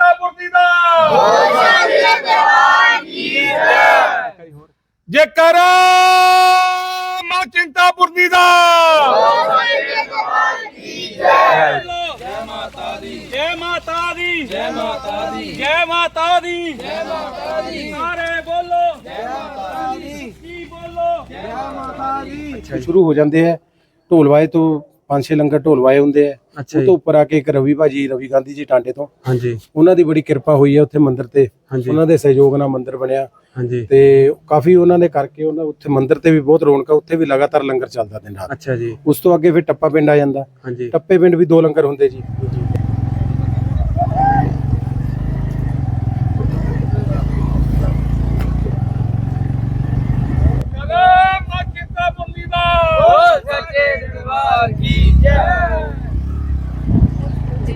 ਚਿੰਤਾਪੁਰਨੀ ਦਾ ਜੇਕਰ ਮਾਂ ਚਿੰਤਾਪੁਰਨੀ ਦਾ ਜੈ ਮਾਤਾ ਦੀ। ਜੈ ਮਾਤਾ ਦੀ। ਜੈ ਮਾਤਾ ਦੀ। ਜੈ ਮਾਤਾ ਦੀ ਜੈ ਮਾਤਾ ਦੀ ਸਾਰੇ ਬੋਲੋ। ਜੈ ਮਾਤਾ ਦੀ ਕੀ ਬੋਲੋ? ਸ਼ੁਰੂ ਹੋ ਜਾਂਦੇ ਹੈ ਢੋਲ ਵਾਏ ਤੋਂ ਪੰਜ ਛੇ ਲੰਗਰ ਢੋਲ ਵਾਏ ਹੁੰਦੇ ਆ। ਉਹ ਤੋਂ ਉੱਪਰ ਆ ਕੇ ਇੱਕ ਰਵੀ ਭਾਜੀ ਰਵੀ ਗਾਂਧੀ ਜੀ ਟਾਂਡੇ ਤੋਂ। ਹਾਂਜੀ। ਉਹਨਾਂ ਦੀ ਬੜੀ ਕਿਰਪਾ ਹੋਈ ਹੈ ਉੱਥੇ ਮੰਦਿਰ ਤੇ। ਉਹਨਾਂ ਦੇ ਸਹਿਯੋਗ ਨਾਲ ਮੰਦਿਰ ਬਣਿਆ। ਹਾਂਜੀ। ਤੇ ਕਾਫੀ ਉਹਨਾਂ ਦੇ ਕਰਕੇ ਉਹਨਾਂ ਉੱਥੇ ਮੰਦਿਰ ਤੇ ਵੀ ਬਹੁਤ ਰੌਣਕ ਆ। ਉੱਥੇ ਵੀ ਲਗਾਤਾਰ ਲੰਗਰ ਚੱਲਦਾ ਦਿਨ ਰਾਤ। ਅੱਛਾ ਜੀ। ਉਸ ਤੋਂ ਅੱਗੇ ਫਿਰ ਟੱਪਾ ਪਿੰਡ ਆ ਜਾਂਦਾ। ਹਾਂਜੀ। ਟੱਪੇ ਪਿੰਡ ਵੀ ਦੋ ਲੰਗਰ ਹੁੰਦੇ ਜੀ ਜੈ ਮਾਂ ਚਿੰਤਾਪੁਰਨੀ ਦਾ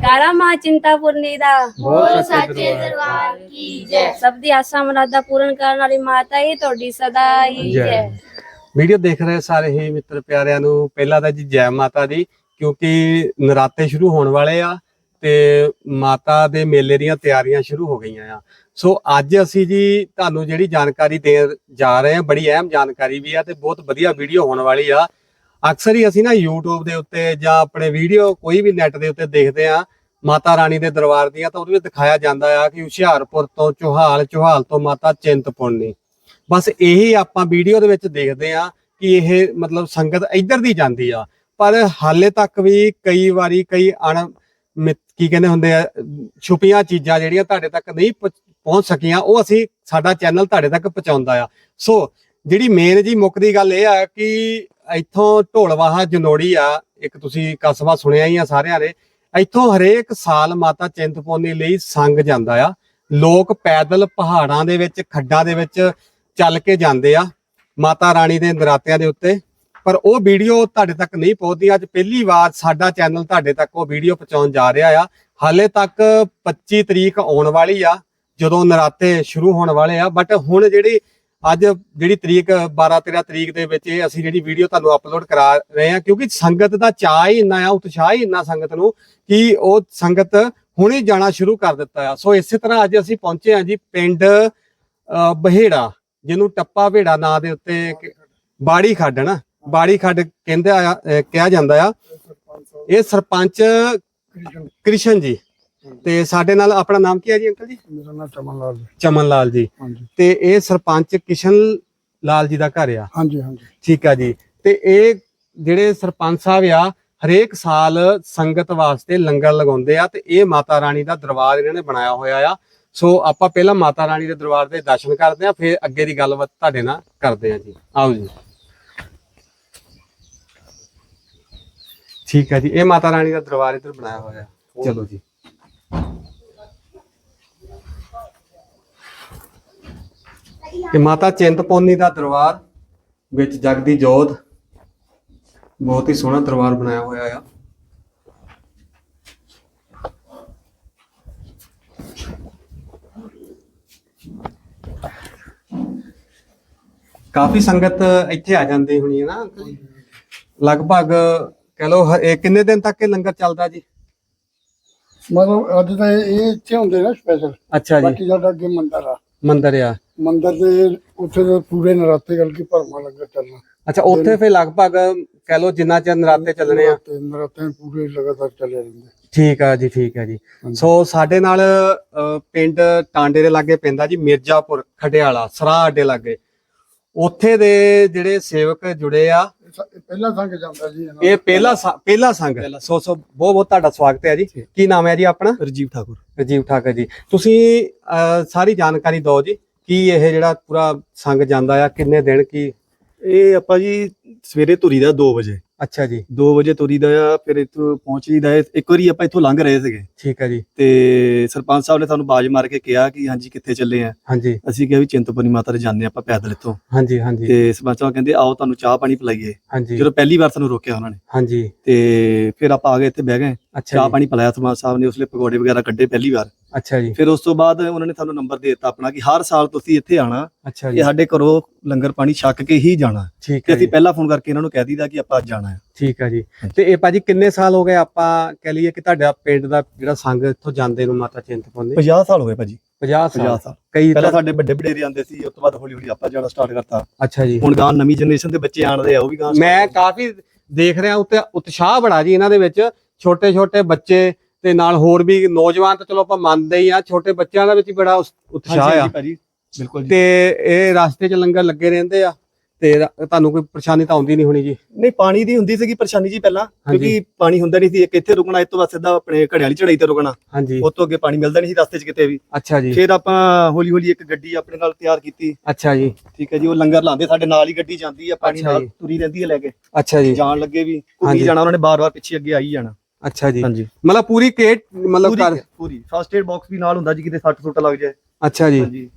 ਜਕਾਰਾ ਮਾਂ ਚਿੰਤਾਪੁਰਨੀ ਦਾ। ਬਹੁਤ ਸੱਚੇ ਦਰਬਾਰ ਕੀ ਜੈ। ਸਭ ਦੀ ਆਸਾਂ ਮੁਰਾਦਾਂ ਪੂਰਨ ਕਰਨ ਵਾਲੀ ਮਾਤਾ ਹੀ ਤੁਹਾਡੀ ਸਦਾ ਹੀ ਜੈ। ਜੈ। ਵੀਡੀਓ ਦੇਖ ਰਹੇ ਸਾਰੇ ਹੀ ਮਿੱਤਰ ਪਿਆਰਿਆਂ ਨੂੰ। ਪਹਿਲਾਂ ਤਾਂ ਜੀ ਜੈ ਮਾਤਾ ਦੀ ਕਿਉਂਕਿ ਨਰਾਤੇ ਸ਼ੁਰੂ ਹੋਣ ਵਾਲੇ ਆ ਤੇ ਮਾਤਾ ਦੇ ਮੇਲੇ ਦੀਆਂ ਤਿਆਰੀਆਂ ਸ਼ੁਰੂ ਹੋ ਗਈਆਂ ਆ। ਸੋ ਅੱਜ ਅਸੀਂ ਜੀ ਤੁਹਾਨੂੰ ਜਿਹੜੀ ਜਾਣਕਾਰੀ ਦੇਣ ਜਾ ਰਹੇ ਹਾਂ ਬੜੀ ਅਹਿਮ ਜਾਣਕਾਰੀ ਵੀ ਆ ਤੇ ਬਹੁਤ ਵਧੀਆ ਵੀਡੀਓ ਹੋਣ ਵਾਲੀ ਆ। ਅਕਸਰ ਹੀ ਅਸੀਂ ਨਾ YouTube ਦੇ ਉੱਤੇ ਜਾਂ ਆਪਣੇ ਵੀਡੀਓ ਕੋਈ ਵੀ ਨੈਟ ਦੇ ਉੱਤੇ ਦੇਖਦੇ ਆ। ਮਾਤਾ ਰਾਣੀ ਦੇ ਦਰਬਾਰ ਦੀਆਂ ਤਾਂ ਉਹਦੇ ਵਿੱਚ ਦਿਖਾਇਆ ਜਾਂਦਾ ਆ ਕਿ ਹੁਸ਼ਿਆਰਪੁਰ ਤੋਂ ਚੋਹਾਲ ਚੋਹਾਲ ਤੋਂ ਮਾਤਾ ਚਿੰਤਪੁਰਨੀ। ਬਸ ਇਹੀ ਆਪਾਂ ਵੀਡੀਓ ਦੇ ਵਿੱਚ ਦੇਖਦੇ ਆ ਕਿ ਇਹ ਮਤਲਬ ਸੰਗਤ ਇੱਧਰ ਦੀ ਜਾਂਦੀ ਆ। ਪਰ ਹਾਲੇ ਤੱਕ ਵੀ ਕਈ ਵਾਰੀ ਕਈ ਅਣ ਕੀ ਕਹਿੰਦੇ ਹੁੰਦੇ ਆ, ਛੁਪੀਆਂ ਚੀਜ਼ਾਂ ਜਿਹੜੀਆਂ ਤੁਹਾਡੇ ਤੱਕ ਨਹੀਂ ਪਹੁੰਚ- ਪਹੁੰਚ ਸਕੀਆਂ, ਉਹ ਅਸੀਂ ਸਾਡਾ ਚੈਨਲ ਤੁਹਾਡੇ ਤੱਕ ਪਹੁੰਚਾਉਂਦਾ ਆ। ਸੋ ਜਿਹੜੀ ਮੇਨ ਜੀ ਮੁੱਕਦੀ ਗੱਲ ਇਹ ਆ ਕਿ ਇੱਥੋਂ ਢੋਲਵਾਹਾ, ਜਨੋੜੀ ਆ, ਇੱਕ ਤੁਸੀਂ ਕਸਬਾ ਸੁਣਿਆ ਹੀ ਆ ਸਾਰਿਆਂ ਨੇ ਇੱਥੋਂ ਹਰੇਕ ਸਾਲ ਮਾਤਾ ਚਿੰਤਪੁਰਨੀ ਲਈ ਸੰਗ ਜਾਂਦਾ ਆ। ਲੋਕ ਪੈਦਲ ਪਹਾੜਾਂ ਦੇ ਵਿੱਚ, ਖੱਡਾਂ ਦੇ ਵਿੱਚ ਚੱਲ ਕੇ ਜਾਂਦੇ ਆ ਮਾਤਾ ਰਾਣੀ ਦੇ ਨਰਾਤਿਆਂ ਦੇ ਉੱਤੇ। ਪਰ ਉਹ ਵੀਡੀਓ ਤੁਹਾਡੇ ਤੱਕ ਨਹੀਂ ਪਹੁੰਚਦੀ। ਅੱਜ ਪਹਿਲੀ ਵਾਰ ਸਾਡਾ ਚੈਨਲ ਤੁਹਾਡੇ ਤੱਕ ਉਹ ਵੀਡੀਓ ਪਹੁੰਚਾਉਣ ਜਾ ਰਿਹਾ ਆ। ਹਾਲੇ ਤੱਕ 25 ਤਰੀਕ ਆਉਣ ਵਾਲੀ ਆ, ਜਦੋਂ ਨਰਾਤੇ ਸ਼ੁਰੂ ਹੋਣ ਵਾਲੇ ਆ। ਬਟ ਹੁਣ ਜਿਹੜੀ ਅੱਜ ਜਿਹੜੀ ਤਰੀਕ 12 13 ਤਰੀਕ ਦੇ ਵਿੱਚ ਇਹ ਅਸੀਂ ਜਿਹੜੀ ਵੀਡੀਓ ਤੁਹਾਨੂੰ ਅਪਲੋਡ ਕਰਾ ਰਹੇ ਆ ਕਿਉਂਕਿ ਸੰਗਤ ਦਾ ਚਾਹ ਹੀ ਇੰਨਾ ਆ ਉਤਸ਼ਾਹ ਹੀ ਇੰਨਾ ਸੰਗਤ ਨੂੰ ਕਿ ਉਹ ਸੰਗਤ ਹੁਣੇ ਜਾਣਾ ਸ਼ੁਰੂ ਕਰ ਦਿੱਤਾ ਆ। ਸੋ ਇਸੇ ਤਰ੍ਹਾਂ ਅੱਜ ਅਸੀਂ ਪਹੁੰਚੇ ਹਾਂ ਜੀ ਪਿੰਡ ਅਹ, ਬਹੇੜਾ ਜਿਹਨੂੰ ਟੱਪਾ ਭੇੜਾ ਨਾਂ ਦੇ ਉੱਤੇ ਬਾੜੀ ਖੱਡ ਨਾ ਬਾੜੀ ਖੱਡ ਕਹਿੰਦੇ ਆ ਕਿਹਾ ਜਾਂਦਾ ਆ। ਇਹ ਸਰਪੰਚ ਕ੍ਰਿਸ਼ਨ ਜੀ। ਤੇ ਸਾਡੇ ਨਾਲ ਆਪਣਾ ਨਾਮ ਕੀ ਹੈ ਜੀ ਅੰਕਲ ਜੀ? ਮੇਰਾ ਨਾਮ ਚਮਨ ਲਾਲ ਜੀ। ਚਮਨ ਲਾਲ ਜੀ। ਹਾਂਜੀ। ਤੇ ਇਹ ਸਰਪੰਚ ਕਿਸ਼ਨ ਲਾਲ ਜੀ ਦਾ ਘਰ ਆ। ਹਾਂਜੀ ਹਾਂਜੀ। ਠੀਕ ਆ ਜੀ। ਤੇ ਇਹ ਜਿਹੜੇ ਸਰਪੰਚ ਸਾਹਿਬ ਆ ਹਰੇਕ ਸਾਲ ਸੰਗਤ ਵਾਸਤੇ ਲੰਗਰ ਲਗਾਉਂਦੇ ਆ ਤੇ ਇਹ ਮਾਤਾ ਰਾਣੀ ਦਾ ਦਰਬਾਰ ਇਹਨਾਂ ਨੇ ਬਣਾਇਆ ਹੋਇਆ ਆ। ਸੋ ਆਪਾਂ ਪਹਿਲਾਂ ਮਾਤਾ ਰਾਣੀ ਦੇ ਦਰਬਾਰ ਦੇ ਦਰਸ਼ਨ ਕਰਦੇ ਆ ਫਿਰ ਅੱਗੇ ਦੀ ਗੱਲਬਾਤ ਤੁਹਾਡੇ ਨਾਲ ਕਰਦੇ ਆ ਜੀ। ਆਓ ਜੀ। ਠੀਕ ਆ ਜੀ। ਇਹ ਮਾਤਾ ਰਾਣੀ ਦਾ ਦਰਬਾਰ ਇੱਧਰ ਬਣਾਇਆ ਹੋਇਆ। ਚਲੋ ਜੀ। ਇਹ ਮਾਤਾ ਚਿੰਤਪੋਨੀ ਦਾ ਦਰਬਾਰ ਵਿੱਚ ਜਗਦੀ ਜੋਤ ਬਹੁਤ ਹੀ ਸੋਹਣਾ ਦਰਬਾਰ ਬਣਾਇਆ ਹੋਇਆ ਆ। ਕਾਫੀ ਸੰਗਤ ਇੱਥੇ ਆ ਜਾਂਦੀ ਹੋਣੀ ਹੈ ਨਾ। ਲਗਭਗ ਕਹ ਲੋ ਇਹ ਕਿੰਨੇ ਦਿਨ ਤੱਕ ਇਹ ਲੰਗਰ ਚੱਲਦਾ ਜੀ? ਮਤਲਬ ਅੱਜ ਤਾਂ ਇਹ ਇਹ ਇੱਥੇ ਹੁੰਦੇ ਨਾ ਸਪੈਸ਼ਲ ਅੱਛਾ ਜੀ। ਬਾਕੀ ਸਾਡਾ ਅੱਗੇ ਮੰਦਰ ਆ। ਮੰਦਿਰ ਆ। ਮੰਦਰ ਦੇ ਉੱਥੇ ਦੇ ਪੂਰੇ ਨਰਾਤੇ ਕਰਕੇ ਭਰਮਾ ਲੰਗਰ ਚੱਲਣਾ। ਅੱਛਾ ਉੱਥੇ ਫਿਰ ਲਗਭਗ ਕਹ ਲੋ ਜਿੰਨਾ ਚਿਰ ਨਰਾਤੇ ਚੱਲਣੇ ਆ। ਤੇ ਨਰਾਤੇ ਪੂਰੇ ਲਗਾਤਾਰ ਚੱਲੇ ਰਹਿੰਦੇ। ਠੀਕ ਆ ਜੀ ਠੀਕ ਆ ਜੀ। ਸੋ ਸਾਡੇ ਨਾਲ ਅ, ਪਿੰਡ ਟਾਂਡੇ ਦੇ ਲਾਗੇ ਪੈਂਦਾ ਜੀ ਮਿਰਜ਼ਾਪੁਰ ਖਟਿਆਲਾ ਸਰਾਹ ਅੱਡੇ ਲਾਗੇ। ਉੱਥੇ ਦੇ ਜਿਹੜੇ ਸੇਵਕ ਜੁੜੇ ਆ ਪਹਿਲਾ ਸੰਗ ਜਾਂਦਾ ਜੀ ਇਹਨਾਂ ਇਹ ਪਹਿਲਾ ਸੰ- ਪਹਿਲਾ ਸੰਗ। ਸੋ ਸੋ ਬਹੁਤ ਬਹੁਤ ਤੁਹਾਡਾ ਸਵਾਗਤ ਹੈ ਜੀ। ਕੀ ਨਾਮ ਹੈ ਜੀ ਆਪਣਾ? ਰਜੀਵ ਠਾਕੁਰ। ਰਜੀਵ ਠਾਕਰ ਜੀ। ਤੁਸੀਂ ਅ, ਸਾਰੀ ਜਾਣਕਾਰੀ ਦਿਓ ਜੀ ਕੀ ਇਹ ਜਿਹੜਾ ਪੂਰਾ ਸੰਗ ਜਾਂਦਾ ਆ ਕਿੰਨੇ ਦਿਨ ਕੀ? ਇਹ ਆਪਾਂ ਜੀ ਸਵੇਰੇ ਤੁਰੀ ਦਾ 2 ਵਜੇ। ਅੱਛਾ ਜੀ। 2 ਵਜੇ ਤੁਰੀ ਦਾ ਆ ਫਿਰ ਇੱਥੋਂ ਪਹੁੰਚ ਜੀਦਾ ਹੈ। ਇੱਕ ਵਾਰੀ ਆਪਾਂ ਇੱਥੋਂ ਲੰਘ ਰਹੇ ਸੀਗੇ। ਠੀਕ ਹੈ ਜੀ। ਤੇ ਸਰਪੰਚ ਸਾਹਿਬ ਨੇ ਸਾਨੂੰ ਬਾਜ ਮਾਰ ਕੇ ਕਿਹਾ ਕਿ ਹਾਂਜੀ ਕਿੱਥੇ ਚੱਲੇ ਆ? ਹਾਂਜੀ। ਅਸੀਂ ਕਿਹਾ ਵੀ ਚਿੰਤਪੁਰਨੀ ਮਾਤਾ ਦੇ ਜਾਂਦੇ ਆਪਾਂ ਪੈਦਲ ਇੱਥੋਂ। ਹਾਂਜੀ ਹਾਂਜੀ। ਤੇ ਸਰਪੰਚ ਸਾਹਿਬ ਕਹਿੰਦੇ ਆਓ ਤੁਹਾਨੂੰ ਚਾਹ ਪਾਣੀ ਪਿਲਾਈਏ। ਹਾਂਜੀ। ਜਦੋਂ ਪਹਿਲੀ ਵਾਰ ਸਾਨੂੰ ਰੋਕਿਆ ਉਹਨਾਂ ਨੇ। ਹਾਂਜੀ। ਤੇ ਫਿਰ ਆਪਾਂ ਆ ਗਏ ਇੱਥੇ ਬਹਿ ਗਏ। ਚਾਹ ਪਾਣੀ ਪਿਲਾਇਆ ਸਰਪੰਚ ਸਾਹਿਬ ਨੇ ਉਸਲੇ ਪਕੌੜੇ ਵਗੈਰਾ ਕੱਢੇ ਪਹਿਲੀ ਵਾਰ। ਅੱਛਾ ਜੀ। ਫਿਰ ਉਸ ਤੋਂ ਬਾਅਦ ਉਹਨਾਂ ਨੇ ਸਾਨੂੰ ਨੰਬਰ ਦੇ ਦਿੱਤਾ ਆਪਣਾ ਕਿ ਹਰ ਸਾਲ ਤੁਸੀਂ ਇੱਥੇ ਆਣਾ ਅੱਛਾ ਤੇ ਜੀ ਸਾਡੇ ਘਰੋਂ ਲੰਗਰ ਪਾਣੀ ਛੱਕ ਕੇ ਹੀ ਜਾਣਾ। ਠੀਕ ਤੇ ਹੈ ਅਸੀਂ ਜੀ। ਪਹਿਲਾਂ ਫੋਨ ਕਰਕੇ ਇਹਨਾਂ ਨੂੰ ਕਹਿ ਦਈਦਾ ਕਿ ਆਪਾਂ ਅੱਜ ਜਾਣਾ ਹੈ। ਠੀਕ ਹੈ ਜੀ। ਤੇ ਇਹ ਭਾਜੀ ਕਿੰਨੇ ਸਾਲ ਹੋ ਗਏ ਆਪਾਂ ਕਹਿ ਲਈਏ ਕਿ ਤੁਹਾਡਾ ਪਿੰਡ ਦਾ ਜਿਹੜਾ ਸੰਗ ਇੱਥੋਂ ਜਾਂਦੇ ਨੂੰ ਮਾਤਾ ਚਿੰਤਪੁਰਨੀ 50 ਸਾਲ ਹੋ ਗਏ ਭਾਜੀ। 50 50 ਸਾਲ ਸਾਲ। ਕਈ ਪਹਿਲਾਂ ਤਾਂ ਸਾਡੇ ਵੱਡੇ ਵਡੇਰੇ ਆਉਂਦੇ ਸੀ ਉਸ ਤੋਂ ਬਾਅਦ ਹੌਲੀ ਹੌਲੀ ਆਪਾਂ ਜਾਣਾ ਸਟਾਰਟ ਕਰਤਾ। ਅੱਛਾ ਜੀ। ਹੁਣ ਗਾਂ ਨਵੀਂ ਜਨਰੇਸ਼ਨ ਦੇ ਬੱਚੇ ਆਣਦੇ ਆ ਉਹ ਵੀ ਗਾਂ ਮੈਂ ਕਾਫੀ ਦੇਖ ਰਿਹਾ ਉੱਤੇ ਉਤਸ਼ਾਹ ਬੜਾ ਜੀ ਇਹਨਾਂ ਦੇ ਵਿੱਚ। ਛੋਟੇ ਛੋਟੇ ਬੱਚੇ ਤੇ ਨਾਲ ਹੋਰ ਵੀ ਨੌਜਵਾਨ ਤਾਂ ਚਲੋ ਆਪਾਂ ਮੰਨਦੇ ਹੀ ਆ ਛੋਟੇ ਬੱਚਿਆਂ ਦਾ ਵਿੱਚ ਬੜਾ ਉਸ- ਉਤਸ਼ਾਹ ਆ। ਭਾਜੀ ਬਿਲਕੁਲ ਜੀ। ਤੇ ਇਹ ਰਸਤੇ 'ਚ ਲੰਗਰ ਲੱਗੇ ਰਹਿੰਦੇ ਆ ਤੇ ਰ- ਤੁਹਾਨੂੰ ਕੋਈ ਪਰੇਸ਼ਾਨੀ ਤਾਂ ਆਉਂਦੀ ਨਹੀਂ ਹੋਣੀ ਜੀ? ਨਹੀਂ ਪਾਣੀ ਦੀ ਹੁੰਦੀ ਸੀਗੀ ਪਰੇਸ਼ਾਨੀ ਜੀ ਪਹਿਲਾਂ ਹਾਂਜੀ। ਕਿਉਂਕਿ ਪਾਣੀ ਹੁੰਦਾ ਨਹੀਂ ਸੀ ਇੱਕ ਇੱਥੇ ਰੁਕਣਾ ਇਸ ਤੋਂ ਬਾਅਦ ਸਿੱਧਾ ਆਪਣੇ ਘੜੇ ਵਾਲੀ ਚੜਾਈ ਤੇ ਰੁਕਣਾ। ਹਾਂਜੀ। ਉਸ ਤੋਂ ਅੱਗੇ ਪਾਣੀ ਮਿਲਦਾ ਨਹੀਂ ਸੀ ਰਸਤੇ 'ਚ ਕਿਤੇ ਵੀ। ਅੱਛਾ ਜੀ। ਫਿਰ ਆਪਾਂ ਹੌਲੀ ਹੌਲੀ ਇੱਕ ਗੱਡੀ ਆਪਣੇ ਨਾਲ ਤਿਆਰ ਕੀਤੀ। ਅੱਛਾ ਜੀ। ਠੀਕ ਹੈ ਜੀ ਉਹ ਲੰਗਰ ਲਾਉਂਦੇ ਸਾਡੇ ਨਾਲ ਹੀ ਗੱਡੀ ਜਾਂਦੀ ਆ ਪਾਣੀ ਅੱਛਾ ਨਾਲ ਜੀ। ਤੁਰੀ ਰਹਿੰਦੀ ਹੈ ਲੈ ਕੇ। ਅੱਛਾ ਜੀ। ਜਾਣ ਲੱਗੇ ਵੀ ਹਾਂਜੀ। ਘੁੰਮੀ ਜਾਣਾ ਉਹਨਾਂ ਨੇ ਬਾਰ-ਬਾਰ ਪਿੱਛੇ ਅੱਗੇ ਆਈ ਜਾਣਾ। ਅੱਛਾ ਜੀ। ਹਾਂਜੀ। ਮਤਲਬ ਪੂਰੀ ਕੇਟ ਮਤਲਬ ਕਰ ਪੂਰੀ ਪੂਰੀ। ਫਸਟ ਏਡ ਬਾਕਸ ਵੀ ਨਾਲ ਹੁੰਦਾ ਜੀ ਕਿਤੇ ਸੱਟ ਸੁੱਟ ਲੱਗ ਜਾਏ। ਅੱਛਾ ਜੀ। ਹਾਂਜੀ।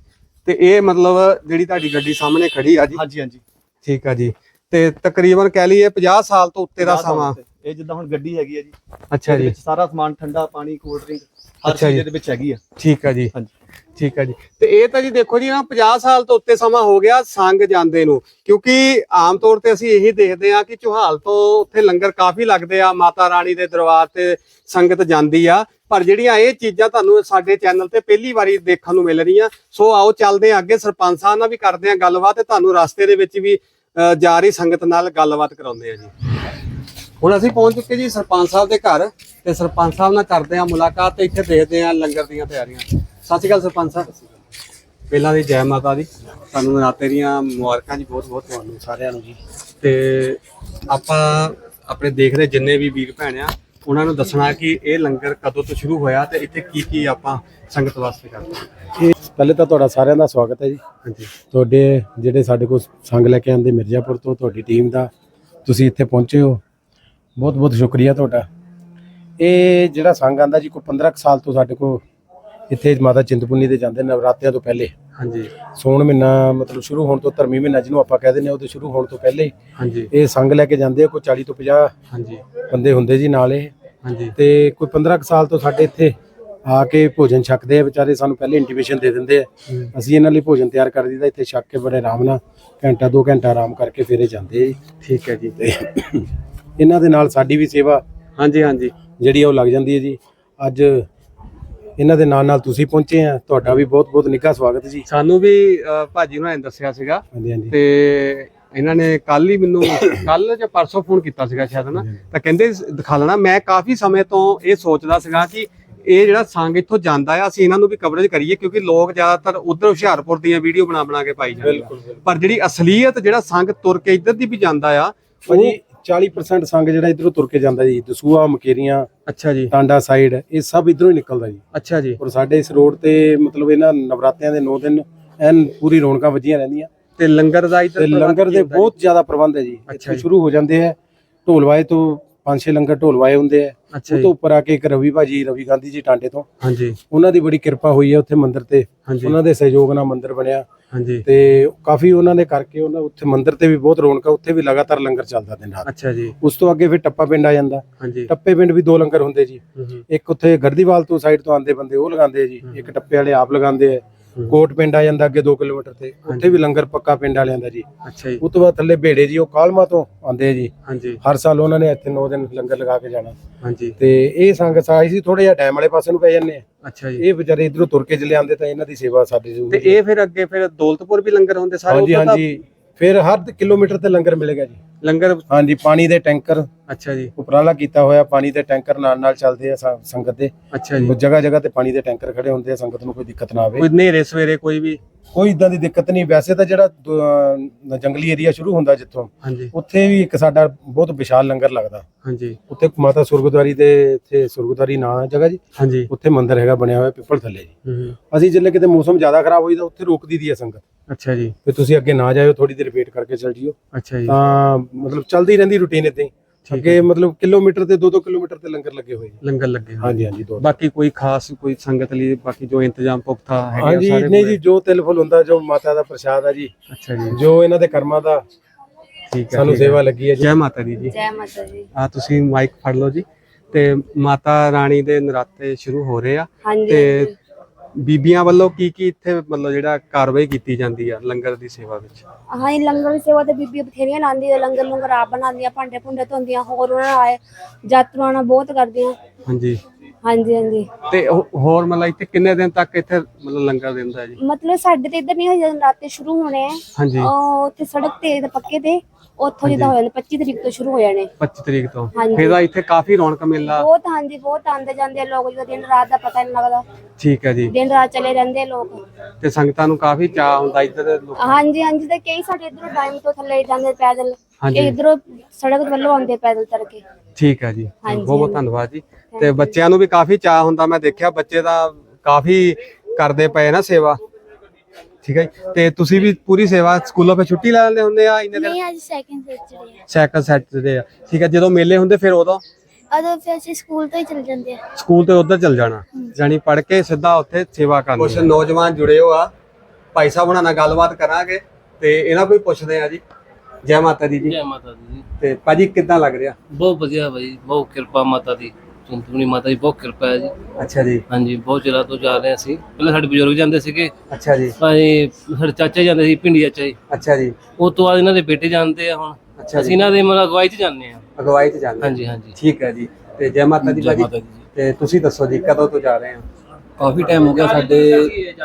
ਤੇ ਇਹ ਮਤਲਬ ਜਿਹੜੀ ਤੁਹਾਡੀ ਗੱਡੀ ਸਾਹਮਣੇ ਖੜੀ ਆ ਜੀ। ਹਾਂਜੀ ਹਾਂਜੀ। ਠੀਕ ਆ ਜੀ। ਤੇ ਤਕਰੀਬਨ ਕਹਿ ਲਈਏ 50 ਸਾਲ ਤੋਂ ਉੱਤੇ ਦਾ ਸਾਲ ਸਮਾਂ। ਉੱਤੇ। ਇਹ ਜਿੱਦਾਂ ਹੁਣ ਗੱਡੀ ਹੈਗੀ ਆ ਜੀ। ਅੱਛਾ ਇਹਦੇ ਜੀ। ਵਿੱਚ ਸਾਰਾ ਸਮਾਨ ਠੰਡਾ ਪਾਣੀ ਕੋਲਡ ਡਰਿੰਕ ਹਰ ਅੱਛਾ ਚੀਜ਼ ਜੀ। ਇਹਦੇ ਵਿੱਚ ਹੈਗੀ ਆ। ਠੀਕ ਆ ਜੀ। ਹਾਂਜੀ। ਠੀਕ ਹੈ ਜੀ। ਤੇ ਇਹ ਤਾਂ ਜੀ ਦੇਖੋ ਜੀ ਨਾ 50 ਸਾਲ ਤੋਂ ਉੱਤੇ ਸਮਾਂ ਹੋ ਗਿਆ ਸੰਗ ਜਾਂਦੇ ਨੂੰ। ਕਿਉਂਕਿ ਆਮ ਤੌਰ ਤੇ ਅਸੀਂ ਇਹੀ ਦੇਖਦੇ ਆ ਕਿ ਚੋਹਾਲ ਤੋਂ ਉੱਥੇ ਲੰਗਰ ਕਾਫੀ ਲੱਗਦੇ ਆ ਮਾਤਾ ਰਾਣੀ ਦੇ ਦਰਬਾਰ ਤੇ ਸੰਗਤ ਜਾਂਦੀ ਆ। ਪਰ ਜਿਹੜੀਆਂ ਇਹ ਚੀਜ਼ਾਂ ਤੁਹਾਨੂੰ ਸਾਡੇ ਚੈਨਲ ਤੇ ਪਹਿਲੀ ਵਾਰੀ ਦੇਖਣ ਨੂੰ ਮਿਲ ਰਹੀਆਂ ਸੋ ਆਓ ਚੱਲਦੇ ਆ ਅੱਗੇ ਸਰਪੰਚ ਸਾਹਿਬ ਨਾਲ ਵੀ ਕਰਦੇ ਆ ਗੱਲਬਾਤ ਤੇ ਤੁਹਾਨੂੰ ਰਸਤੇ ਦੇ ਵਿੱਚ ਵੀ ਅ, ਜਾ ਰਹੀ ਸੰਗਤ ਨਾਲ ਗੱਲਬਾਤ ਕਰਾਉਂਦੇ ਆ ਜੀ। ਹੁਣ ਅਸੀਂ ਪਹੁੰਚ ਚੁੱਕੇ ਜੀ ਸਰਪੰਚ ਸਾਹਿਬ ਦੇ ਘਰ ਤੇ ਸਰਪੰਚ ਸਾਹਿਬ ਨਾਲ ਕਰਦੇ ਆ ਮੁਲਾਕਾਤ ਤੇ ਇੱਥੇ ਦੇਖਦੇ ਆ ਲੰਗਰ ਦੀਆਂ ਤਿਆਰੀਆਂ। ਸਤਿ ਸ਼੍ਰੀ ਅਕਾਲ ਸਰਪੰਚ ਸਾਹਿਬ। ਪਹਿਲਾਂ ਦੀ ਜੈ ਮਾਤਾ ਦੀ। ਤੁਹਾਨੂੰ ਨਰਾਤੇ ਦੀਆਂ ਮੁਬਾਰਕਾਂ ਜੀ ਬਹੁਤ ਬਹੁਤ ਤੁਹਾਨੂੰ ਸਾਰਿਆਂ ਨੂੰ ਜੀ। ਤੇ ਆਪਾਂ ਆਪਣੇ ਦੇਖ ਰਹੇ ਜਿੰਨੇ ਵੀ ਵੀਰ ਭੈਣ ਆ ਉਹਨਾਂ ਨੂੰ ਦੱਸਣਾ ਕਿ ਇਹ ਲੰਗਰ ਕਦੋਂ ਤੋਂ ਸ਼ੁਰੂ ਹੋਇਆ ਤੇ ਇੱਥੇ ਕੀ ਕੀ ਆਪਾਂ ਸੰਗਤ ਵਾਸਤੇ ਕਰਦੇ ਹਾਂ। ਇਹ ਪਹਿਲੇ ਤਾਂ ਤੁਹਾਡਾ ਸਾਰਿਆਂ ਦਾ ਸਵਾਗਤ ਹੈ ਜੀ। ਹਾਂਜੀ। ਤੁਹਾਡੇ ਜਿਹੜੇ ਸਾਡੇ ਕੋਲ ਸੰਗ ਲੈ ਕੇ ਆਂਦੇ ਮਿਰਜ਼ਾਪੁਰ ਤੋਂ ਤੁਹਾਡੀ ਟੀਮ ਦਾ ਤੁਸੀਂ ਇੱਥੇ ਪਹੁੰਚੇ ਹੋ। ਬਹੁਤ ਬਹੁਤ ਸ਼ੁਕਰੀਆ ਤੁਹਾਡਾ। ਇਹ ਜਿਹੜਾ ਸੰਗ ਆਂਦਾ ਜੀ ਕੋਈ 15 ਕੁ ਸਾਲ ਤੋਂ ਸਾਡੇ ਕੋਲ ਇੱਥੇ ਮਾਤਾ ਚਿੰਤਪੁਰਨੀ ਦੇ ਜਾਂਦੇ ਨਵਰਾਤਰਿਆਂ ਤੋਂ ਪਹਿਲੇ। ਹਾਂਜੀ। ਸੋਣ ਮਹੀਨਾ ਮਤਲਬ ਸ਼ੁਰੂ ਹੋਣ ਤੋਂ ਧਰਮੀ ਮਹੀਨਾ ਜਿਹਨੂੰ ਆਪਾਂ ਕਹਿ ਦਿੰਦੇ ਹਾਂ ਉਹਦੇ ਸ਼ੁਰੂ ਹੋਣ ਤੋਂ ਪਹਿਲੇ ਹਾਂਜੀ। ਇਹ ਸੰਗ ਲੈ ਕੇ ਜਾਂਦੇ ਆ ਕੋਈ 40 ਤੋਂ 50 ਹਾਂਜੀ। ਬੰਦੇ ਹੁੰਦੇ ਜੀ ਨਾਲ ਇਹ। ਹਾਂਜੀ। ਤੇ ਕੋਈ 15 ਕੁ ਸਾਲ ਤੋਂ ਸਾਡੇ ਇੱਥੇ ਆ ਕੇ ਭੋਜਨ ਛਕਦੇ ਆ ਵਿਚਾਰੇ ਸਾਨੂੰ ਪਹਿਲੇ ਇੰਟੀਮੇਸ਼ਨ ਦੇ ਦਿੰਦੇ ਆ। ਅਸੀਂ ਇਹਨਾਂ ਲਈ ਭੋਜਨ ਤਿਆਰ ਕਰ ਦਈਦਾ ਇੱਥੇ ਛਕ ਕੇ ਬੜੇ ਆਰਾਮ ਨਾਲ ਘੰਟਾ ਦੋ ਘੰਟਾ ਆਰਾਮ ਕਰਕੇ ਫੇਰੇ ਜਾਂਦੇ ਆ ਜੀ। ਠੀਕ ਹੈ ਜੀ। ਤੇ ਇਹਨਾਂ ਦੇ ਨਾਲ ਸਾਡੀ ਵੀ ਸੇਵਾ ਹਾਂਜੀ ਹਾਂਜੀ। ਜਿਹੜੀ ਆ ਉਹ ਲੱਗ ਜਾਂਦੀ ਹੈ ਜੀ। ਅੱਜ ਇਹਨਾਂ ਦੇ ਨਾਲ ਨਾਲ ਤੁਸੀਂ ਪਹੁੰਚੇ ਆ। ਤੁਹਾਡਾ ਵੀ ਬਹੁਤ ਬਹੁਤ ਨਿੱਘਾ ਸਵਾਗਤ ਜੀ। ਸਾਨੂੰ ਵੀ ਅ, ਭਾਜੀ ਹੋਣਾ ਨੇ ਦੱਸਿਆ ਸੀਗਾ। ਹਾਂਜੀ ਹਾਂਜੀ। ਤੇ ਇਹਨਾਂ ਨੇ ਕੱਲ ਹੀ ਮੈਨੂੰ ਕੱਲ ਜਾਂ ਪਰਸੋਂ ਫੋਨ ਕੀਤਾ ਸੀਗਾ ਸ਼ਾਇਦ ਨਾ ਤਾਂ ਕਹਿੰਦੇ ਸ- ਦਿਖਾ ਲੈਣਾ। ਮੈਂ ਕਾਫੀ ਸਮੇਂ ਤੋਂ ਇਹ ਸੋਚਦਾ ਸੀਗਾ ਕਿ ਇਹ ਜਿਹੜਾ ਸੰਗ ਇੱਥੋਂ ਜਾਂਦਾ ਆ ਅਸੀਂ ਇਹਨਾਂ ਨੂੰ ਵੀ ਕਵਰੇਜ ਕਰੀਏ ਕਿਉਂਕਿ ਲੋਕ ਜ਼ਿਆਦਾਤਰ ਉਧਰ ਹੁਸ਼ਿਆਰਪੁਰ ਦੀਆਂ ਵੀਡੀਓ ਬਣਾ ਬਣਾ ਕੇ ਪਾਈ ਜਾਂਦੇ ਆ। ਪਰ ਜਿਹੜੀ ਅਸਲੀਅਤ ਜਿਹੜਾ ਸੰਗ ਤੁਰ ਕੇ ਇੱਧਰ ਦੀ ਵੀ ਜਾਂਦਾ ਆ ਉਹ ਭਾਜੀ 40% ਸੰਗ ਜਿਹੜਾ ਇਧਰੋਂ ਤੁਰ ਕੇ ਜਾਂਦਾ ਜੀ ਦਸੂਆ ਮਕੇਰੀਆਂ ਅੱਛਾ ਜੀ। ਟਾਂਡਾ ਸਾਈਡ ਇਹ ਸਭ ਇਧਰੋਂ ਹੀ ਨਿਕਲਦਾ ਜੀ। ਅੱਛਾ ਜੀ। ਔਰ ਸਾਡੇ ਇਸ ਰੋਡ ਤੇ ਮਤਲਬ ਇਹਨਾਂ ਨਵਰਾਤਿਆਂ ਦੇ 9 ਦਿਨ ਐਨ ਪੂਰੀ ਰੌਣਕਾਂ ਵੱਜੀਆਂ ਰਹਿੰਦੀਆਂ। ਤੇ ਲੰਗਰ ਦਾ ਇੱਧਰ ਲੰਗਰ ਦੇ? ਬਹੁਤ ਜ਼ਿਆਦਾ ਪ੍ਰਬੰਧ ਹੈ ਜੀ। ਅੱਛਾ ਇੱਥੇ। ਸ਼ੁਰੂ ਹੋ ਜਾਂਦੇ ਆ ਢੋਲਵਾਏ ਤੋਂ ਪੰਜ ਛੇ ਲੰਗਰ ਢੋਲਵਾਏ ਹੁੰਦੇ ਆ ਉਹ ਤੋਂ ਉੱਪਰ ਆ ਕੇ ਇੱਕ ਰਵੀ ਭਾਜੀ ਰਵੀ ਗਾਂਧੀ ਜੀ ਟਾਂਡੇ ਤੋਂ। ਹਾਂਜੀ। ਉਹਨਾਂ ਦੀ ਬੜੀ ਕਿਰਪਾ ਹੋਈ ਹੈ ਉੱਥੇ ਮੰਦਿਰ ਤੇ। ਉਹਨਾਂ ਦੇ ਸਹਿਯੋਗ ਨਾਲ ਮੰਦਿਰ ਬਣਿਆ। ਹਾਂਜੀ। ਤੇ ਕਾਫੀ ਉਹਨਾਂ ਨੇ ਕਰਕੇ ਉਹਨਾਂ ਉੱਥੇ ਮੰਦਿਰ ਤੇ ਵੀ ਬਹੁਤ ਰੌਣਕਾਂ ਉੱਥੇ ਵੀ ਲਗਾਤਾਰ ਲੰਗਰ ਚੱਲਦਾ ਦਿਨ ਰਾਤ। ਅੱਛਾ ਜੀ। ਉਸ ਤੋਂ ਅੱਗੇ ਫਿਰ ਟੱਪਾ ਪਿੰਡ ਆ ਜਾਂਦਾ। ਹਾਂਜੀ। ਟੱਪੇ ਪਿੰਡ ਵੀ ਦੋ ਲੰਗਰ ਹੁੰਦੇ ਜੀ। ਇੱਕ ਉੱਥੇ ਗਰਦੀਵਾਲ ਤੋਂ ਸਾਈਡ ਤੋਂ ਆਉਂਦੇ ਬੰਦੇ ਉਹ ਲਗਾਉਂਦੇ ਆ ਜੀ। ਇੱਕ ਟੱਪੇ ਵਾਲੇ ਆਪ ਲਗਾਉਂਦੇ ਆ। ਕੋਟ ਪਿੰਡ ਆ ਜਾਂਦਾ ਅੱਗੇ 2 ਕਿਲੋਮੀਟਰ ਤੇ ਉੱਥੇ ਵੀ ਲੰਗਰ ਪੱਕਾ ਪਿੰਡ ਵਾਲਿਆਂ ਦਾ ਜੀ। ਅੱਛਾ ਜੀ। ਉਸ ਤੋਂ ਬਾਅਦ ਥੱਲੇ ਭੇੜੇ ਜੀ ਉਹ ਕਾਲਮਾ ਤੋਂ ਆਉਂਦੇ ਆ ਜੀ। ਹਾਂਜੀ। ਹਰ ਸਾਲ ਉਹਨਾਂ ਨੇ ਇੱਥੇ 9 ਦਿਨ ਲੰਗਰ ਲਗਾ ਕੇ ਜਾਣਾ। ਹਾਂਜੀ। ਤੇ ਇਹ ਸੰਗਤ ਸਾਈ ਸੀ ਥੋੜੇ ਜਿਹਾ ਡੈਮ ਵਾਲੇ ਪਾਸੇ ਨੂੰ ਪੈ ਜਾਂਦੇ ਆ। ਅੱਛਾ ਜੀ। ਇਹ ਵਿਚਾਰੇ ਇਧਰੋਂ ਤੁਰ ਕੇ ਚਲੇ ਆਉਂਦੇ ਤਾਂ ਇਹਨਾਂ ਦੀ ਸੇਵਾ ਸਾਡੀ ਜ਼ਰੂਰ ਤੇ ਇਹ ਫਿਰ ਅੱਗੇ ਫਿਰ ਦੌਲਤਪੁਰ ਵੀ ਲੰਗਰ ਹੁੰਦੇ ਸਾਰੇ ਹਾਂਜੀ ਹਾਂਜੀ। ਫਿਰ ਹਰ ਕਿਲੋਮੀਟਰ ਤੇ ਲੰਗਰ ਮਿਲੇਗਾ ਜੀ। ਲੰਗਰ? ਹਾਂਜੀ ਪਾਣੀ ਦੇ ਟੈਂਕਰ। ਅੱਛਾ ਜੀ। ਉਪਰਾਲਾ ਕੀਤਾ ਹੋਇਆ ਪਾਣੀ ਦੇ ਟੈਂਕਰ ਨਾਲ ਨਾਲ ਚੱਲਦੇ ਆ ਸੰ- ਸੰਗਤ ਦੇ। ਅੱਛਾ ਜੀ। ਜਗ੍ਹਾ ਜਗ੍ਹਾ ਤੇ ਪਾਣੀ ਦੇ ਟੈਂਕਰ ਖੜੇ ਹੁੰਦੇ ਆ ਸੰਗਤ ਨੂੰ ਕੋਈ ਦਿੱਕਤ ਨਾ ਆਵੇ। ਕੋਈ ਨੇਰੇ ਸਵੇਰੇ ਕੋਈ ਵੀ। ਕੋਈ ਇਦਾਂ ਦੀ ਦਿੱਕਤ ਨਹੀਂ। ਵੈਸੇ ਤਾਂ ਜਿਹੜਾ ਅਹ ਜੰਗਲੀ ਏਰੀਆ ਸ਼ੁਰੂ ਹੁੰਦਾ ਜਿੱਥੋਂ ਹਾਂਜੀ। ਉੱਥੇ ਵੀ ਇੱਕ ਸਾਡਾ ਬਹੁਤ ਵਿਸ਼ਾਲ ਲੰਗਰ ਲੱਗਦਾ। ਹਾਂਜੀ। ਉੱਥੇ ਮਾਤਾ ਸੁਰਗੁਦਵਾਰੀ ਦੇ ਇੱਥੇ ਸੁਰਗੁਦਵਾਰੀ ਨਾਂ ਹੈ ਜਗ੍ਹਾ ਜੀ। ਹਾਂਜੀ। ਉੱਥੇ ਮੰਦਿਰ ਹੈਗਾ ਬਣਿਆ ਹੋਇਆ ਪਿੱਪਲ ਥੱਲੇ ਜੀ। ਹੂੰ। ਅਸੀਂ ਜਿੱਲੇ ਕਿਤੇ ਮੌਸਮ ਜ਼ਿਆਦਾ ਖਰਾਬ ਹੋਈ ਤਾਂ ਉੱਥੇ ਰੋਕ ਦੀ ਹੈ ਸੰਗਤ। ਅੱਛਾ ਜੀ। ਤੇ ਤੁਸੀਂ ਅੱਗੇ ਨਾ ਜਾਇਓ ਥੋੜੀ ਦੇਰ ਵੇਟ ਕਰਕੇ ਚੱਲ ਜਿਓ। ਅੱਛਾ ਜੀ। ਤਾਂ ਮਤਲਬ ਚੱਲਦੀ ਰਹਿੰਦੀ ਰੁਟੀਨ ਇਦਾਂ ਹੀ। ਅੱਗੇ ਮਤਲਬ ਕਿਲੋਮੀਟਰ ਤੇ 2-2 ਕਿਲੋਮੀਟਰ ਤੇ ਲੰਗਰ ਲੱਗੇ ਹੋਏ ਜੀ ਲੰਗਰ ਲੱਗੇ ਹੋਏ। ਹਾਂਜੀ ਹਾਂਜੀ ਦੋ ਬਾਕੀ ਕੋਈ ਖਾਸ ਕੋਈ ਸੰਗਤ ਲਈ ਬਾਕੀ ਜੋ ਇੰਤਜ਼ਾਮ ਪੁਖਤਾ ਹੈਗੇ ਹਾਂਜੀ ਸਾਰੇ ਨਹੀਂ? ਜੀ ਜੋ ਤਿਲ ਫੁੱਲ ਹੁੰਦਾ ਜੋ ਮਾਤਾ ਦਾ ਪ੍ਰਸ਼ਾਦ ਆ ਜੀ ਅੱਛਾ ਜੀ। ਜੋ ਇਹਨਾਂ ਦੇ ਕਰਮਾਂ ਦਾ ਠੀਕ ਹੈ ਸਾਨੂੰ। ਸੇਵਾ ਲੱਗੀ ਹੈ ਜੀ। ਜੈ ਮਾਤਾ ਦੀ ਜੀ। ਜੈ ਮਾਤਾ ਦੀ। ਆ ਤੁਸੀਂ ਮਾਈਕ ਫੜ ਲਓ ਜੀ। ਤੇ ਮਾਤਾ ਰਾਣੀ ਦੇ ਨਰਾਤੇ ਸ਼ੁਰੂ ਹੋ ਰਹੇ ਆ। ਹਾਂਜੀ ਤੇ ਬੀਬੀਆਂ ਵੱਲੋਂ ਕੀ ਕੀ ਇੱਥੇ ਮਤਲਬ ਜਿਹੜਾ ਕਾਰਵਾਈ ਕੀਤੀ ਜਾਂਦੀ ਆ ਲੰਗਰ ਦੀ ਸੇਵਾ ਵਿੱਚ? ਹਾਂ ਇਹ ਲੰਗਰ ਦੀ ਸੇਵਾ ਤੇ ਬੀਬੀ ਬਥੇਰੀਆਂ ਲਾਉਂਦੀਆਂ ਲੰਗਰ ਲੰਗਰ ਆਪ ਬਣਾਉਂਦੀਆਂ ਭਾਂਡੇ ਭੁੰਡੇ ਧੋਂਦੀਆਂ ਹੋਰ ਉਹਨਾਂ ਨਾਲ ਨਾਲ ਬਹੁਤ ਕਰਦੀਆਂ। ਹਾਂਜੀ। ਹਾਂਜੀ ਹਾਂਜੀ। ਤੇ ਹੋ- ਹੋਰ ਮਤਲਬ ਇੱਥੇ ਕਿੰਨੇ ਦਿਨ ਤੱਕ ਇੱਥੇ ਮਤਲਬ ਲੰਗਰ ਦਿੰਦਾ ਜੀ? ਮਤਲਬ ਸਾਡੇ ਤੇ ਇੱਧਰ ਨਹੀਂ ਹੋਈ ਜਦੋਂ ਰਾਤੇ ਸ਼ੁਰੂ ਹੋਣੇ। ਆ ਹਾਂਜੀ। ਉਹ ਉੱਥੇ ਸੜਕ ਤੇ ਤੇ ਪੱਕੇ ਤੇ ਉੱਥੋਂ ਜਿੱਦਾਂ ਹੋ ਜਾਂਦੇ 25 ਤਰੀਕ ਤੋਂ ਸ਼ੁਰੂ ਹੋ ਜਾਣੇ। 25 ਤਰੀਕ ਤੋਂ। ਹਾਂਜੀ। ਫਿਰ ਤਾਂ ਇੱਥੇ ਕਾਫੀ ਰੌਣਕ ਮੇਲਾ। ਬਹੁਤ ਹਾਂਜੀ ਬਹੁਤ ਆਉਂਦੇ ਜਾਂਦੇ ਆ ਲੋਕ ਜਦੋਂ ਦਿਨ ਰਾਤ ਦਾ ਪਤਾ ਨਹੀਂ ਲੱਗਦਾ। ਠੀਕ ਹੈ ਜੀ। ਦਿਨ ਰਾਤ ਚਲੇ ਰਹਿੰਦੇ ਆ ਲੋਕ। ਤੇ ਸੰਗਤਾਂ ਨੂੰ ਕਾਫੀ ਚਾਹ ਹੁੰਦਾ ਇੱਧਰ ਦੇ ਲੋਕ ਹਾਂਜੀ ਹਾਂਜੀ ਤੇ ਕਈ ਸਾਡੇ ਇਧਰੋਂ ਟਾਈਮ ਤੋਂ ਥੱਲੇ ਜਾਂਦੇ ਪੈਦਲ। ਹਾਂਜੀ। ਇਹ ਇਧਰੋਂ ਸੜਕ ਵੱਲੋਂ ਆਉਂਦੇ ਪੈਦਲ ਤਰ ਕੇ ਠੀਕ ਹੈ ਜੀ। ਬਹੁਤ ਬਹੁਤ। ਧੰਨਵਾਦ ਜੀ। ਤੇ ਬੱਚਿਆਂ ਨੂੰ ਵੀ ਕਾਫੀ ਚਾਹ ਹੁੰਦਾ ਮੈਂ ਦੇਖਿਆ ਬੱਚੇ ਤਾਂ ਕਾਫੀ ਕਰਦੇ ਪਏ ਨਾ ਸੇਵਾ। ਠੀਕ ਹੈ। ਤੇ ਤੁਸੀਂ ਵੀ ਪੂਰੀ ਸੇਵਾ ਸਕੂਲੋਂ ਫੇ ਛੁੱਟੀ ਲੈ ਲੈਂਦੇ ਹੁੰਦੇ ਆ ਇੰਨੇ ਦਿਨ? ਨਹੀਂ ਅੱਜ ਸੈਕਿੰਡ ਸੈਚਰਡੇ ਸਾਈਕਲ ਸੈੱਟ ਦੇ ਆ। ਠੀਕ ਹੈ ਜਦੋਂ ਮੇਲੇ ਹੁੰਦੇ ਫਿਰ ਉਦੋਂ? ਆ ਉਦੋਂ ਫਿਰ ਅਸੀਂ ਸਕੂਲ ਤੋਂ ਹੀ ਚਲੇ ਜਾਂਦੇ ਆ। ਸਕੂਲ ਤੇ ਉਧਰ ਚਲ ਜਾਣਾ। ਜਾਨੀ ਪੜ ਕੇ ਸਿੱਧਾ ਉੱਥੇ ਸੇਵਾ ਕਰਨੀ। ਕੁਝ ਨੌਜਵਾਨ ਜੁੜੇ ਹੋ ਆ ਭਾਈ ਸਾਹਿਬ ਉਹਨਾਂ ਨਾਲ ਗੱਲਬਾਤ ਕਰਾਂਗੇ ਤੇ ਇਹਨਾਂ ਕੋਈ ਪੁੱਛਦੇ ਆ ਜੀ? ਜੈ ਮਾਤਾ ਦੀ ਜੀ। ਜੈ ਮਾਤਾ ਦੀ ਜੀ। ਤੇ ਭਾਜੀ ਕਿੱਦਾਂ ਲੱਗ ਰਿਹਾ? ਬਹੁਤ ਵਧੀਆ ਭਾਈ ਬਹੁਤ ਕਿਰਪਾ ਮਾਤਾ ਦੀ। ਚਿੰਤਪੁਰਨੀ ਮਾਤਾ ਦੀ ਬਹੁਤ ਕਿਰਪਾ ਹੈ ਜੀ। ਅੱਛਾ ਜੀ। ਹਾਂਜੀ ਬਹੁਤ ਚਿਰਾਂ ਤੋਂ ਜਾ ਰਹੇ ਅਸੀਂ। ਪਹਿਲਾਂ ਸਾਡੇ ਬਜ਼ੁਰਗ ਜਾਂਦੇ ਸੀਗੇ। ਅੱਛਾ ਜੀ। ਭਾਈ ਸਾਡੇ ਚਾਚਾ ਜਾਂਦੇ ਸੀ ਪਿੰਡੀ ਚਾਚਾ ਜੀ। ਅੱਛਾ ਜੀ। ਉਸ ਤੋਂ ਬਾਅਦ ਇਹਨਾਂ ਦੇ ਬੇਟੇ ਜਾਂਦੇ ਆ ਹੁਣ। ਅੱਛਾ ਅਸੀਂ ਜੀ ਇਹਨਾਂ ਦੇ ਮਤਲਬ ਅਗਵਾਈ 'ਚ ਜਾਂਦੇ ਆ ਅਗਵਾਈ ਤੇ ਜਾਂਦੇ ਹਾਂਜੀ ਹਾਂਜੀ। ਠੀਕ ਹੈ ਜੀ। ਤੇ ਜੈ ਮਾਤਾ ਦੀ ਜੈ ਭਾਜੀ ਮਾਤਾ ਦੀ ਜੀ। ਤੇ ਤੁਸੀਂ ਦੱਸੋ ਜੀ ਕਦੋਂ ਤੋਂ ਜਾ ਰਹੇ ਹੋ? ਕਾਫੀ ਟਾਈਮ ਹੋ ਗਿਆ ਸਾਡੇ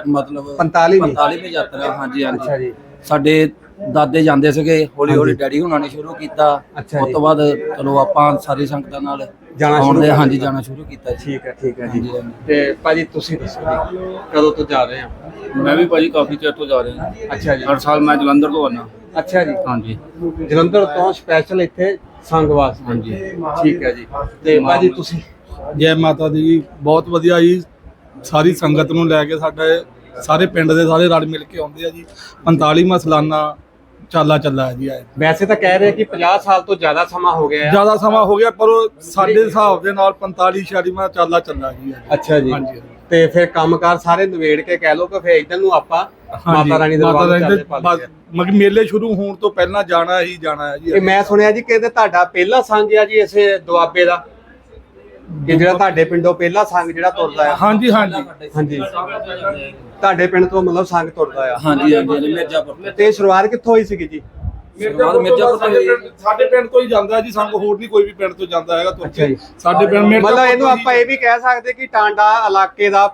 ਮਤਲਬ 45 ਵੀ 45ਵੀਂ ਯਾਤਰਾ ਹਾਂਜੀ ਅੱਛਾ ਹਾਂਜੀ ਜੀ। ਸਾਡੇ ਦਾਦੇ ਜਾਂਦੇ ਸੀਗੇ ਹੌਲੀ ਹੌਲੀ ਹਾਂਜੀ। ਡੈਡੀ ਹੁਣਾਂ ਨੇ ਸ਼ੁਰੂ ਕੀਤਾ। ਅੱਛਾ ਉਸ ਜੀ। ਤੋਂ ਬਾਅਦ ਚਲੋ ਆਪਾਂ ਸਾਰੀ ਸੰਗਤਾਂ ਨਾਲ ਜਾਣਾ ਸ਼ੁਰੂ ਦੇ ਕਰ ਹਾਂਜੀ। ਜਾਣਾ ਸ਼ੁਰੂ ਕੀਤਾ ਜੀ। ਠੀਕ ਹੈ ਠੀਕ ਹੈ ਜੀ। ਹਾਂਜੀ, ਹਾਂਜੀ। ਤੇ ਭਾਜੀ ਤੁਸੀਂ ਦੱਸੋ ਜੀ ਕਦੋਂ ਤੋਂ ਜਾ ਰਹੇ ਹੋ ਮੈਂ ਵੀ ਭਾਜੀ ਕਾਫੀ ਚਿਰ ਤੋਂ ਜਾ ਰਿਹਾ ਅੱਛਾ ਜੀ। ਹਰ ਸਾਲ ਮੈਂ ਜਲੰਧਰ ਤੋਂ ਆਉਣਾ ਅੱਛਾ ਜੀ। ਹਾਂਜੀ। ਜਲੰਧਰ ਤੋਂ ਸਪੈਸ਼ਲ ਇੱਥੇ ਸੰਗਵਾਸ ਹਾਂਜੀ। ਠੀਕ ਹੈ ਜੀ। ਤੇ ਭਾਜੀ ਤੁਸੀਂ? ਜੈ ਮਾਤਾ ਦੀ ਜੀ ਬਹੁਤ ਵਧੀਆ ਜੀ। ਸਾਰੀ ਸੰਗਤ ਨੂੰ ਲੈ ਕੇ ਸਾਡੇ ਸਾਰੇ ਪਿੰਡ ਦੇ ਸਾਰੇ ਰਲ ਮਿਲ ਕੇ ਆਉਂਦੇ ਆ ਜੀ। 45ਵਾਂ ਸਾਲਾਨਾ ਚਾਲਾ ਚੱਲਾ ਹੈ ਜੀ ਇਹ ਵੈਸੇ ਤਾਂ ਕਹਿ ਰਹੇ ਕਿ 50 ਸਾਲ ਤੋਂ ਜ਼ਿਆਦਾ ਸਮਾਂ ਹੋ ਗਿਆ। ਹੈ ਜ਼ਿਆਦਾ ਸਮਾਂ ਹੋ ਗਿਆ ਪਰ ਉਹ ਸਾਡੇ ਹਿਸਾਬ ਦੇ ਨਾਲ 45 46ਵਾਂ ਚਾਲਾ ਚੱਲਾ ਜੀ। ਅੱਛਾ ਜੀ। ਹਾਂਜੀ। ਤੇ ਫਿਰ ਕੰਮਕਾਰ ਸਾਰੇ ਨਿਬੇੜ ਕੇ ਕਹਿ ਲਓ ਕਿ ਫਿਰ ਇਧਰ ਨੂੰ ਆਪਾਂ ਹਾਂਜੀ, ਮਾਤਾ ਰਾਣੀ ਦੇ ਮਾਤਾ ਦਰਬਾਰ ਰਾਣੀ ਦੇ ਮੇਲੇ ਸ਼ੁਰੂ ਹੋਣ ਤੋਂ ਪਹਿਲਾਂ ਜਾਣਾ ਹੀ ਜਾਣਾ ਹੈ ਜੀ ਇਹ ਮੈਂ ਸੁਣਿਆ ਜੀ ਕਿ ਇਹਦੇ ਤੁਹਾਡਾ ਪਹਿਲਾ ਸੰਗ ਆ ਜੀ ਇਸੇ ਦੁਆਬੇ ਦਾ। ਕਿ ਜਿਹੜਾ ਤੁਹਾਡੇ ਪਿੰਡੋਂ ਪਹਿਲਾ ਸੰਗ ਜਿਹੜਾ ਤੁਰਦਾ ਆ? ਹਾਂਜੀ ਹਾਂਜੀ। ਹਾਂਜੀ। ਤੁਹਾਡੇ ਪਿੰਡ ਤੋਂ ਮਤਲਬ ਸੰਗ ਤੁਰਦਾ ਆ? ਹਾਂਜੀ ਹਾਂਜੀ ਮਿਰਜ਼ਾਪੁਰ ਤੇ। ਸ਼ੁਰੂਆਤ ਕਿੱਥੋਂ ਹੋਈ ਸੀਗੀ ਜੀ? ਸ਼ੁਰੂਆਤ ਮਿਰਜ਼ਾਪੁਰ ਤੋਂ ਸਾਡੇ ਹੋਈ। ਪਿੰਡ- ਸਾਡੇ ਪਿੰਡ ਤੋਂ ਹੀ ਜਾਂਦਾ ਜੀ ਸੰਗ ਹੋਰ ਨਹੀਂ ਕੋਈ ਵੀ ਪਿੰਡ ਤੋਂ ਜਾਂਦਾ ਹੈਗਾ। ਕੇ। ਸਾਡੇ ਪਿੰਡ ਮਿਰਜ਼ਾਪੁਰ ਮਤਲਬ ਇਹਨੂੰ ਆਪਾਂ ਇਹ ਵੀ ਕਹਿ ਸਕਦੇ ਕਿ ਟਾਂਡਾ ਇਲਾਕੇ ਦਾ